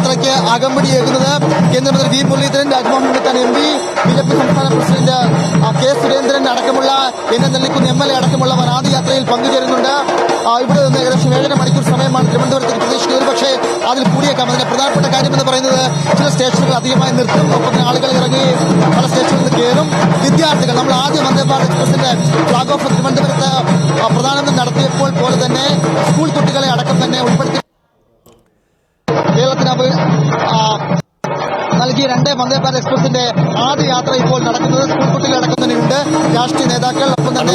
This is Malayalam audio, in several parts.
യാത്രയ്ക്ക് അകമ്പടിയേക്കുന്നത് കേന്ദ്രമന്ത്രി V Muraleedharan Raj Bhavan Unnithan M P B J P സംസ്ഥാന പ്രസിഡന്റ് കെ സുരേന്ദ്രൻ അടക്കമുള്ള N N Nellikkunnu M L A അടക്കമുള്ള ആദ്യ യാത്രയിൽ പങ്കുചേരുന്നുണ്ട്. ഇവിടെ നിന്ന് ഏകദേശം ഏഴര മണിക്കൂർ സമയമാണ് തിരുവനന്തപുരത്ത് പ്രതീക്ഷിക്കുന്നത് പക്ഷേ അതിൽ കൂടിയേക്കാം. അതിന്റെ പ്രധാനപ്പെട്ട കാര്യം എന്ന് പറയുന്നത് ചില സ്റ്റേഷനുകൾ അധികമായി നിർത്തും. ഒപ്പം ആളുകൾ ഇറങ്ങി പല സ്റ്റേഷനിൽ നിന്ന് കയറും. വിദ്യാർത്ഥികൾ നമ്മൾ ആദ്യം വന്ദേ ഭാരത് എക്സ്പ്രസിന്റെ ഫ്ലാഗ് ഓഫ് തിരുവനന്തപുരത്ത് പ്രധാനമന്ത്രി നടത്തിയപ്പോൾ പോലെ തന്നെ സ്കൂൾ കുട്ടികളെ അടക്കം തന്നെ ഉൾപ്പെടുത്തി നൽകിയ രണ്ട് വന്ദേ ഭാരത് എക്സ്പ്രസിന്റെ ആദ്യ യാത്ര ഇപ്പോൾ നടക്കുന്നത് സ്കൂൾ കുട്ടികൾ അടക്കം രാഷ്ട്രീയ നേതാക്കൾ ഒപ്പം തന്നെ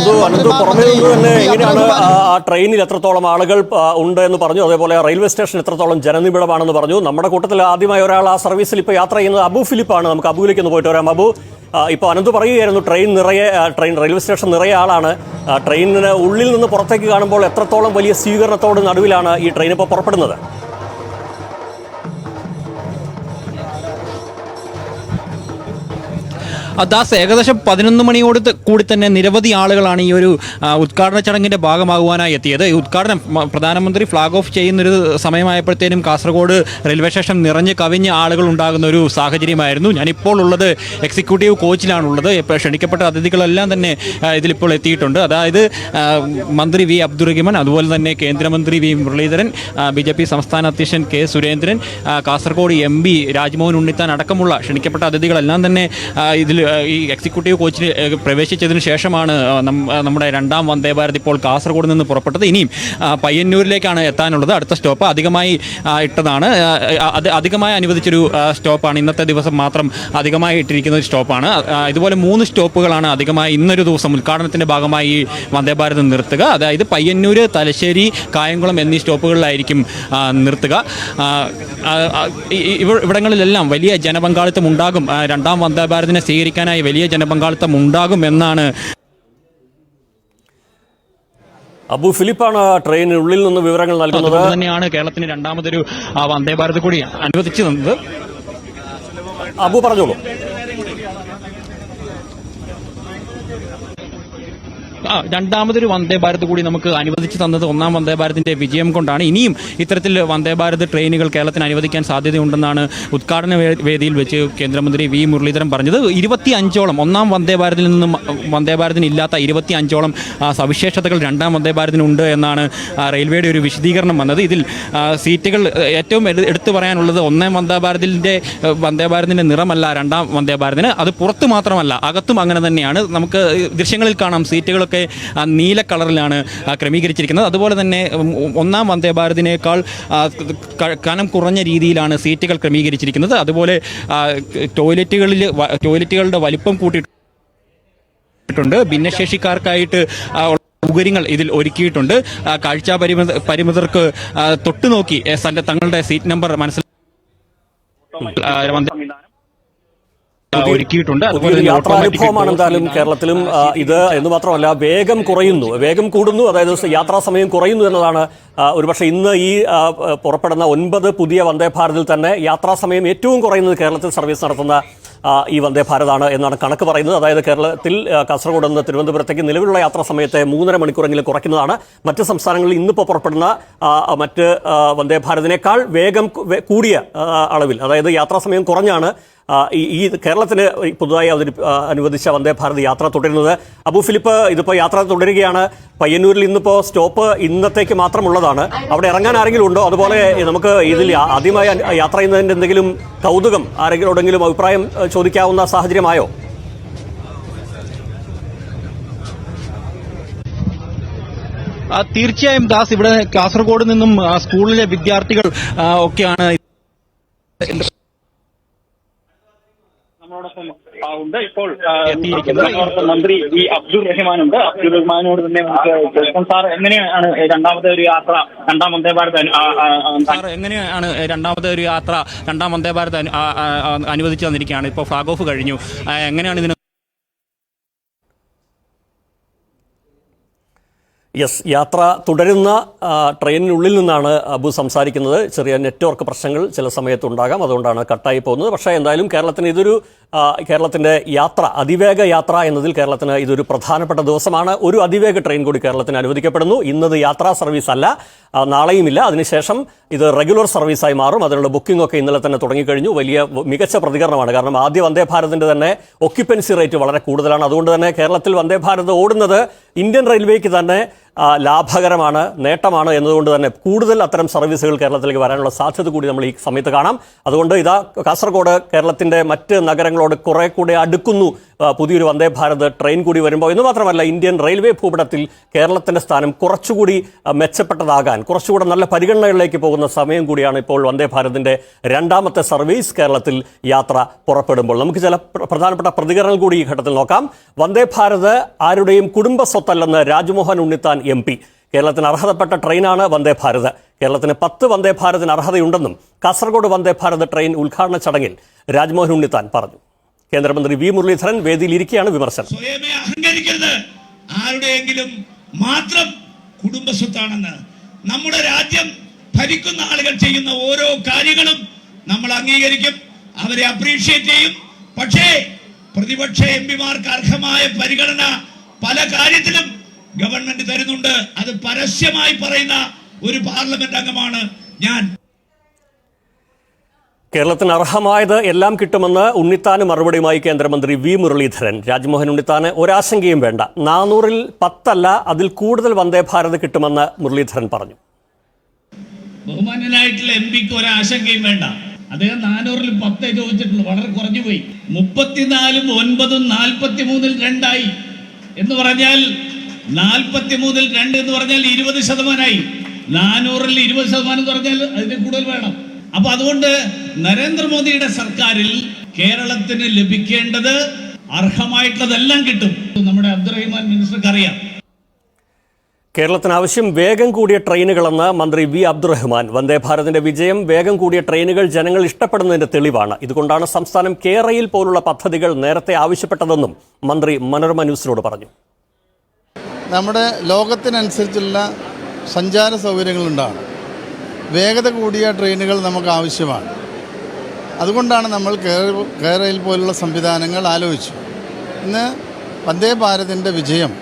എങ്ങനെയാണ്? ആ ട്രെയിനിൽ എത്രത്തോളം ആളുകൾ ഉണ്ട് എന്ന് പറഞ്ഞു. അതേപോലെ റെയിൽവേ സ്റ്റേഷൻ എത്രത്തോളം ജനനിബിഡമാണെന്ന് പറഞ്ഞു. നമ്മുടെ കൂട്ടത്തിൽ ആദ്യമായി ഒരാൾ ആ സർവീസിൽ ഇപ്പോൾ യാത്ര ചെയ്യുന്നത് അബു ഫിലിപ്പാണ്. നമുക്ക് അബുവിലേക്ക് ഒന്ന് പോയിട്ട് വരാം. അബു ഇപ്പോൾ അനന്ത് പറയുകയായിരുന്നു ട്രെയിൻ നിറയെ ട്രെയിൻ റെയിൽവേ സ്റ്റേഷൻ നിറയെ ആളാണ്. ട്രെയിനിന് ഉള്ളിൽ നിന്ന് പുറത്തേക്ക് കാണുമ്പോൾ എത്രത്തോളം വലിയ സ്വീകരണത്തോട് നടുവിലാണ് ഈ ട്രെയിൻ ഇപ്പോൾ പുറപ്പെടുന്നത്? ദാസ് ഏകദേശം പതിനൊന്ന് മണിയോട് കൂടി തന്നെ നിരവധി ആളുകളാണ് ഈ ഒരു ഉദ്ഘാടന ചടങ്ങിന്റെ ഭാഗമാകുവാനായി എത്തിയത്. ഈ ഉദ്ഘാടനം പ്രധാനമന്ത്രി ഫ്ലാഗ് ഓഫ് ചെയ്യുന്നൊരു സമയമായപ്പോഴത്തേനും കാസർഗോഡ് റെയിൽവേ സ്റ്റേഷൻ നിറഞ്ഞ് കവിഞ്ഞ് ആളുകൾ ഉണ്ടാകുന്ന ഒരു സാഹചര്യമായിരുന്നു. ഞാനിപ്പോൾ ഉള്ളത് എക്സിക്യൂട്ടീവ് കോച്ചിലാണുള്ളത്. ക്ഷണിക്കപ്പെട്ട അതിഥികളെല്ലാം തന്നെ ഇതിലിപ്പോൾ എത്തിയിട്ടുണ്ട്. അതായത് മന്ത്രി വി അബ്ദുറഹിമാൻ അതുപോലെ തന്നെ കേന്ദ്രമന്ത്രി V Muraleedharan B J P സംസ്ഥാന അധ്യക്ഷൻ K Surendran Kasaragod M P Rajmohan Unnithan അടക്കമുള്ള ക്ഷണിക്കപ്പെട്ട അതിഥികളെല്ലാം തന്നെ ഇതിൽ ഈ എക്സിക്യൂട്ടീവ് കോച്ചിൽ ആ, പ്രവേശിച്ചതിന് ശേഷമാണ് നമ്മുടെ രണ്ടാം വന്ദേ ഭാരത് ഇപ്പോൾ കാസർഗോഡ് നിന്ന് പുറപ്പെട്ടത്. ഇനിയും പയ്യന്നൂരിലേക്കാണ് എത്താനുള്ളത്. അടുത്ത സ്റ്റോപ്പ് അധികമായി ഇട്ടതാണ്. അത് അധികമായി അനുവദിച്ചൊരു സ്റ്റോപ്പാണ്. ഇന്നത്തെ ദിവസം മാത്രം അധികമായി ഇട്ടിരിക്കുന്ന ഒരു സ്റ്റോപ്പാണ്. ഇതുപോലെ മൂന്ന് സ്റ്റോപ്പുകളാണ് അധികമായി ഇന്നൊരു ദിവസം ഉദ്ഘാടനത്തിന്റെ ഭാഗമായി ഈ വന്ദേ ഭാരത് നിർത്തുക. അതായത് പയ്യന്നൂർ തലശ്ശേരി കായംകുളം എന്നീ സ്റ്റോപ്പുകളിലായിരിക്കും നിർത്തുക. ഇവിടങ്ങളിലെല്ലാം വലിയ ജനപങ്കാളിത്തം ഉണ്ടാകും. രണ്ടാം വന്ദേ ഭാരതിനെ സ്വീകരിക്കാനായി വലിയ ജനപങ്കാളിത്തം ഉണ്ടാകും എന്നാണ് അബു ഫിലിപ്പാണ് ട്രെയിനിനുള്ളിൽ നിന്ന് വിവരങ്ങൾ നൽകുന്നത്. തന്നെയാണ് കേരളത്തിന് രണ്ടാമതൊരു ആ, വന്ദേ ഭാരത് കൂടി അനുവദിച്ചു തന്നത് അബു പറഞ്ഞോളൂ. രണ്ടാമതൊരു വന്ദേ ഭാരത് കൂടി നമുക്ക് അനുവദിച്ചു തന്നത് ഒന്നാം വന്ദേ ഭാരതിന്റെ വിജയം കൊണ്ടാണ്. ഇനിയും ഇത്തരത്തിൽ വന്ദേ ഭാരത് ട്രെയിനുകൾ കേരളത്തിന് അനുവദിക്കാൻ സാധ്യതയുണ്ടെന്നാണ് ഉദ്ഘാടന വേദിയിൽ വെച്ച് കേന്ദ്രമന്ത്രി വി മുരളീധരൻ പറഞ്ഞത്. ഇരുപത്തി അഞ്ചോളം ഒന്നാം വന്ദേ ഭാരതിൽ നിന്നും വന്ദേ ഭാരതിന് ഇല്ലാത്ത ഇരുപത്തി അഞ്ചോളം സവിശേഷതകൾ രണ്ടാം വന്ദേ ഭാരതിനുണ്ട് എന്നാണ് റെയിൽവേയുടെ ഒരു വിശദീകരണം വന്നത്. ഇതിൽ സീറ്റുകൾ ഏറ്റവും എടുത്തു പറയാനുള്ളത് ഒന്നാം വന്ദേ ഭാരതിന്റെ വന്ദേ ഭാരതിന്റെ നിറമല്ല രണ്ടാം വന്ദേ ഭാരതിന്. അത് പുറത്ത് മാത്രമല്ല അകത്തും അങ്ങനെ തന്നെയാണ്. നമുക്ക് ദൃശ്യങ്ങളിൽ കാണാം സീറ്റുകളൊക്കെ ആ, നീല കളറിലാണ് ക്രമീകരിച്ചിരിക്കുന്നത്. അതുപോലെ തന്നെ ഒന്നാം വന്ദേ ഭാരതിനേക്കാൾ കനം കുറഞ്ഞ രീതിയിലാണ് സീറ്റുകൾ ക്രമീകരിച്ചിരിക്കുന്നത്. അതുപോലെ ടോയ്ലറ്റുകളിൽ ടോയ്ലറ്റുകളുടെ വലിപ്പം കൂട്ടിയിട്ടുണ്ട്. ഭിന്നശേഷിക്കാർക്കായിട്ട് സൗകര്യങ്ങൾ ഇതിൽ ഒരുക്കിയിട്ടുണ്ട്. കാഴ്ച പരിമിത പരിമിതർക്ക് തൊട്ടുനോക്കി തങ്ങളുടെ സീറ്റ് നമ്പർ മനസ്സിലാക്കി ഒരുക്കിയിട്ടുണ്ട്. അതുപോലെ യാത്രാനുഭവമാണ് എന്തായാലും കേരളത്തിലും ഇത് എന്ന് മാത്രമല്ല വേഗം കുറയുന്നു. വേഗം കൂടുന്നു അതായത് യാത്രാ സമയം കുറയുന്നു എന്നതാണ് ഒരുപക്ഷെ ഇന്ന് ഈ പുറപ്പെടുന്ന ഒൻപത് പുതിയ വന്ദേ ഭാരതിൽ തന്നെ യാത്രാ സമയം ഏറ്റവും കുറയുന്നത് കേരളത്തിൽ സർവീസ് നടത്തുന്ന ഈ വന്ദേ ഭാരതാണ് എന്നാണ് കണക്ക് പറയുന്നത്. അതായത് കേരളത്തിൽ കാസർഗോഡ് നിന്ന് തിരുവനന്തപുരത്തേക്ക് നിലവിലുള്ള യാത്രാ സമയത്തെ മൂന്നര മണിക്കൂറെങ്കിലും കുറയ്ക്കുന്നതാണ്. മറ്റ് സംസ്ഥാനങ്ങളിൽ ഇന്നിപ്പോൾ പുറപ്പെടുന്ന മറ്റ് വന്ദേ ഭാരതിനേക്കാൾ വേഗം കൂടിയ അളവിൽ അതായത് യാത്രാ സമയം കുറഞ്ഞാണ് ഈ കേരളത്തിന് പുതുതായി അവതരി അനുവദിച്ച വന്ദേ ഭാരത് യാത്ര തുടരുന്നത്. അബു ഫിലിപ്പ് ഇതിപ്പോൾ യാത്ര തുടരുകയാണ്. പയ്യന്നൂരിൽ ഇന്നിപ്പോൾ സ്റ്റോപ്പ് ഇന്നത്തേക്ക് മാത്രമുള്ളതാണ്. അവിടെ ഇറങ്ങാൻ ആരെങ്കിലും ഉണ്ടോ? അതുപോലെ നമുക്ക് ഇതിൽ ആദ്യമായി യാത്ര ചെയ്യുന്നതിന്റെ എന്തെങ്കിലും കൗതുകം ആരെങ്കിലും ആരെങ്കിലോടെങ്കിലും അഭിപ്രായം ചോദിക്കാവുന്ന സാഹചര്യമായോ? തീർച്ചയായും ദാസ് ഇവിടെ കാസർഗോഡ് നിന്നും സ്കൂളിലെ വിദ്യാർത്ഥികൾ ഒക്കെയാണ് ആ, ഉണ്ട് ഇപ്പോൾ മന്ത്രി ഈ അബ്ദുൾ റഹ്മാൻ. ഉണ്ട് അബ്ദുൾ റഹ്മാനോട് തന്നെ നമുക്ക് സാർ എങ്ങനെയാണ് രണ്ടാമത്തെ ഒരു യാത്ര രണ്ടാം വന്ദേ ഭാരത് സാർ എങ്ങനെയാണ് രണ്ടാമത്തെ ഒരു യാത്ര രണ്ടാം വന്ദേ ഭാരത് അനുവദിച്ചു തന്നിരിക്കുകയാണ്? ഇപ്പോൾ ഫ്ലാഗ് ഓഫ് കഴിഞ്ഞു. എങ്ങനെയാണ് ഇതിന് യെസ് യാത്ര തുടരുന്ന ട്രെയിനിനുള്ളിൽ നിന്നാണ് അബു സംസാരിക്കുന്നത്. ചെറിയ നെറ്റ്വർക്ക് പ്രശ്നങ്ങൾ ചില സമയത്ത് ഉണ്ടാകാം അതുകൊണ്ടാണ് കട്ടായി പോകുന്നത്. പക്ഷേ എന്തായാലും കേരളത്തിന് ഇതൊരു കേരളത്തിന്റെ യാത്ര അതിവേഗ യാത്ര എന്നതിൽ കേരളത്തിന് ഇതൊരു പ്രധാനപ്പെട്ട ദിവസമാണ്. ഒരു അതിവേഗ ട്രെയിൻ കൂടി കേരളത്തിന് അനുവദിക്കപ്പെടുന്നു. ഇന്നത് യാത്രാ സർവീസ് അല്ല നാളെയുമില്ല. അതിനുശേഷം ഇത് റെഗുലർ സർവീസായി മാറും. അതിനുള്ള ബുക്കിംഗ് ഒക്കെ ഇന്നലെ തന്നെ തുടങ്ങിക്കഴിഞ്ഞു. വലിയ മികച്ച പ്രതികരണമാണ്. കാരണം ആദ്യ വന്ദേ ഭാരതിന്റെ തന്നെ ഒക്യുപ്പൻസി റേറ്റ് വളരെ കൂടുതലാണ്. അതുകൊണ്ട് തന്നെ കേരളത്തിൽ വന്ദേ ഭാരത് ഓടുന്നത് ഇന്ത്യൻ റെയിൽവേക്ക് തന്നെ ലാഭകരമാണ് നേട്ടമാണ് എന്നതുകൊണ്ട് തന്നെ കൂടുതൽ അത്തരം സർവീസുകൾ കേരളത്തിലേക്ക് വരാനുള്ള സാധ്യത കൂടി നമ്മൾ ഈ സമയത്ത് കാണാം. അതുകൊണ്ട് ഇതാ കാസർഗോഡ് കേരളത്തിന്റെ മറ്റ് നഗരങ്ങളോട് കുറെ കൂടെ അടുക്കുന്നു. പുതിയൊരു വന്ദേ ഭാരത് ട്രെയിൻ കൂടി വരുമ്പോൾ. എന്ന് മാത്രമല്ല ഇന്ത്യൻ റെയിൽവേ ഭൂപടത്തിൽ കേരളത്തിന്റെ സ്ഥാനം കുറച്ചുകൂടി മെച്ചപ്പെട്ടതാകാൻ കുറച്ചുകൂടെ നല്ല പരിഗണനകളിലേക്ക് പോകുന്ന സമയം കൂടിയാണ് ഇപ്പോൾ വന്ദേ ഭാരതിന്റെ രണ്ടാമത്തെ സർവീസ് കേരളത്തിൽ യാത്ര പുറപ്പെടുമ്പോൾ. നമുക്ക് ചില പ്രധാനപ്പെട്ട പ്രതികരണങ്ങൾ കൂടി ഈ ഘട്ടത്തിൽ നോക്കാം. വന്ദേ ഭാരത് ആരുടെയും കുടുംബ സ്വത്തല്ലെന്ന് രാജ്മോഹൻ ഉണ്ണിത്താൻ എം പി. കേരളത്തിന് അർഹതപ്പെട്ട ട്രെയിനാണ് വന്ദേ ഭാരത്. കേരളത്തിന് പത്ത് വന്ദേ ഭാരതിന് അർഹതയുണ്ടെന്നും കാസർഗോഡ് വന്ദേ ഭാരത് ട്രെയിൻ ഉദ്ഘാടന ചടങ്ങിൽ രാജ്മോഹൻ ഉണ്ണിത്താൻ പറഞ്ഞു. കേന്ദ്രമന്ത്രി വി മുരളീധരൻ വേദിയിൽ ഇരിക്കുകയാണ് വിമർശനം. സ്വയമേ ആരുടെയെങ്കിലും മാത്രം കുടുംബസ്വത്താണെന്ന്. നമ്മുടെ രാജ്യം ഭരിക്കുന്ന ആളുകൾ ചെയ്യുന്ന ഓരോ കാര്യങ്ങളും നമ്മൾ അംഗീകരിക്കും അവരെ അപ്രീഷിയേറ്റ് ചെയ്യും. പക്ഷേ പ്രതിപക്ഷ എം പിമാർക്ക് അർഹമായ പരിഗണന പല കാര്യത്തിലും ഗവൺമെന്റ് തരുന്നുണ്ട്. അത് പരസ്യമായി പറയുന്ന ഒരു പാർലമെന്റ് അംഗമാണ് ഞാൻ. കേരളത്തിന് അർഹമായത് എല്ലാം കിട്ടുമെന്ന് ഉണ്ണിത്താന് മറുപടിയുമായി കേന്ദ്രമന്ത്രി വി മുരളീധരൻ. രാജ്മോഹൻ ഉണ്ണിത്താന് ഒരാശങ്കയും വേണ്ട. നാനൂറിൽ പത്തല്ല അതിൽ കൂടുതൽ വന്ദേ ഭാരത് കിട്ടുമെന്ന് മുരളീധരൻ പറഞ്ഞു. ബഹുമാനായിട്ടുള്ള എം പിക്ക് ഒരാശങ്കയും വേണ്ട. അദ്ദേഹം നാനൂറിൽ പത്തേ ചോദിച്ചിട്ടുള്ളൂ. വളരെ കുറഞ്ഞു പോയി. മുപ്പത്തിനാലും ഒൻപതും നാൽപ്പത്തി മൂന്നിൽ രണ്ടായി. എന്ന് പറഞ്ഞാൽ നാൽപ്പത്തി മൂന്നിൽ രണ്ട് എന്ന് പറഞ്ഞാൽ ഇരുപത് ശതമാനമായി. നാനൂറിൽ ഇരുപത് ശതമാനം എന്ന് പറഞ്ഞാൽ അതിന് കൂടുതൽ വേണം. അപ്പൊ അതുകൊണ്ട് നരേന്ദ്രമോദിയുടെ സർക്കാരിൽ കേരളത്തിന് ലഭിക്കേണ്ടത് അർഹമായിട്ടുള്ളതെല്ലാം കിട്ടും. നമ്മുടെ അബ്ദുറഹിമാൻ മിനിസ്റ്റർക്ക് അറിയാം കേരളത്തിന് ആവശ്യം വേഗം കൂടിയ ട്രെയിനുകളെന്ന് മന്ത്രി വി അബ്ദുറഹ്മാൻ. വന്ദേ ഭാരതിന്റെ വിജയം വേഗം കൂടിയ ട്രെയിനുകൾ ജനങ്ങൾ ഇഷ്ടപ്പെടുന്നതിന്റെ തെളിവാണ്. ഇതുകൊണ്ടാണ് സംസ്ഥാനം കേരയിൽ പോലുള്ള പദ്ധതികൾ നേരത്തെ ആവശ്യപ്പെട്ടതെന്നും മന്ത്രി മനോരമ ന്യൂസിനോട് പറഞ്ഞു. നമ്മുടെ ലോകത്തിനനുസരിച്ചുള്ള സഞ്ചാര സൗകര്യങ്ങളുണ്ടാണ് വേഗത കൂടിയ ട്രെയിനുകൾ നമുക്ക് ആവശ്യമാണ്. അതുകൊണ്ടാണ് നമ്മൾ കെയർ കെയർ റെയിൽ പോലുള്ള സംവിധാനങ്ങൾ ആലോചിച്ചു. ഇന്ന് വന്ദേ ഭാരതിന്റെ വിജയം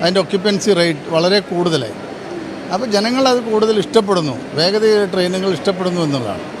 അതിന്റെ ഒക്യുപ്പൻസി റേറ്റ് വളരെ കൂടുതലായി. അപ്പോൾ ജനങ്ങൾ അത് കൂടുതൽ ഇഷ്ടപ്പെടുന്നു. വേഗതയുടെ ട്രെയിനുകൾ ഇഷ്ടപ്പെടുന്നു എന്നുള്ളതാണ്.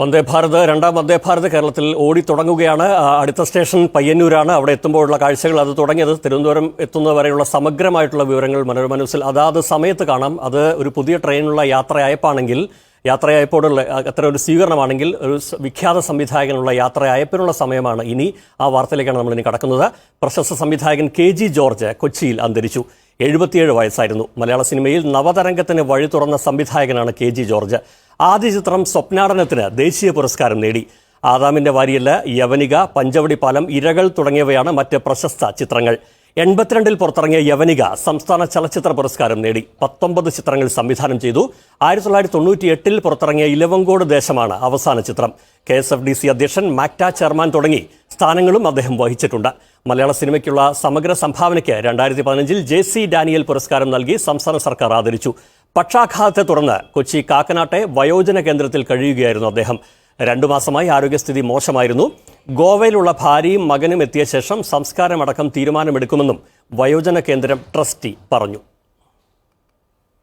വന്ദേ ഭാരത് രണ്ടാം വന്ദേ ഭാരത് കേരളത്തിൽ ഓടി തുടങ്ങുകയാണ്. അടുത്ത സ്റ്റേഷൻ പയ്യന്നൂരാണ്. അവിടെ എത്തുമ്പോഴുള്ള കാഴ്ചകൾ അത് തുടങ്ങിയത്. തിരുവനന്തപുരം എത്തുന്നവരെയുള്ള സമഗ്രമായിട്ടുള്ള വിവരങ്ങൾ മനോരമ ന്യൂസിൽ അതാത് സമയത്ത് കാണാം. അത് ഒരു പുതിയ ട്രെയിനുള്ള യാത്രയയപ്പാണെങ്കിൽ യാത്രയയപ്പോടുള്ള അത്ര ഒരു സ്വീകരണമാണെങ്കിൽ ഒരു വിഖ്യാത സംവിധായകനുള്ള യാത്രയയപ്പിനുള്ള സമയമാണ്. ഇനി ആ വാർത്തയിലേക്കാണ് നമ്മൾ ഇനി കടക്കുന്നത്. പ്രശസ്ത സംവിധായകൻ കെ ജി ജോർജ് കൊച്ചിയിൽ അന്തരിച്ചു. എഴുപത്തിയേഴ് വയസ്സായിരുന്നു. മലയാള സിനിമയിൽ നവതരംഗത്തിന് വഴി തുറന്ന സംവിധായകനാണ് കെ ജി ജോർജ്. ആദ്യ ചിത്രം സ്വപ്നാടനത്തിന് ദേശീയ പുരസ്കാരം നേടി. ആദാമിന്റെ വാരിയല്ല യവനിക പഞ്ചവടി പാലം ഇരകൾ തുടങ്ങിയവയാണ് മറ്റ് പ്രശസ്ത ചിത്രങ്ങൾ. എൺപത്തിരണ്ടിൽ പുറത്തിറങ്ങിയ യവനിക സംസ്ഥാന ചലച്ചിത്ര പുരസ്കാരം നേടി. പത്തൊമ്പത് ചിത്രങ്ങൾ സംവിധാനം ചെയ്തു. ആയിരത്തി തൊള്ളായിരത്തി തൊണ്ണൂറ്റി എട്ടിൽ പുറത്തിറങ്ങിയ ഇലവങ്കോട് ദേശമാണ് അവസാന ചിത്രം. K S F D C അധ്യക്ഷൻ മാക്ട ചെയർമാൻ തുടങ്ങി. സ്ഥാനങ്ങളും അദ്ദേഹം വഹിച്ചിട്ടുണ്ട്. മലയാള സിനിമയ്ക്കുള്ള സമഗ്ര സംഭാവനയ്ക്ക് രണ്ടായിരത്തി പതിനഞ്ചിൽ ജെ സി ഡാനിയൽ പുരസ്കാരം നൽകി സംസ്ഥാന സർക്കാർ ആദരിച്ചു. പക്ഷാഘാതത്തെ തുടർന്ന് കൊച്ചി കാക്കനാട്ടെ വയോജന കേന്ദ്രത്തിൽ കഴിയുകയായിരുന്നു അദ്ദേഹം. രണ്ടു മാസമായി ആരോഗ്യസ്ഥിതി മോശമായിരുന്നു. ഗോവയിലുള്ള ഭാര്യയും മകനും എത്തിയ ശേഷം സംസ്കാരമടക്കം തീരുമാനമെടുക്കുമെന്നും വയോജന കേന്ദ്രം ട്രസ്റ്റി പറഞ്ഞു.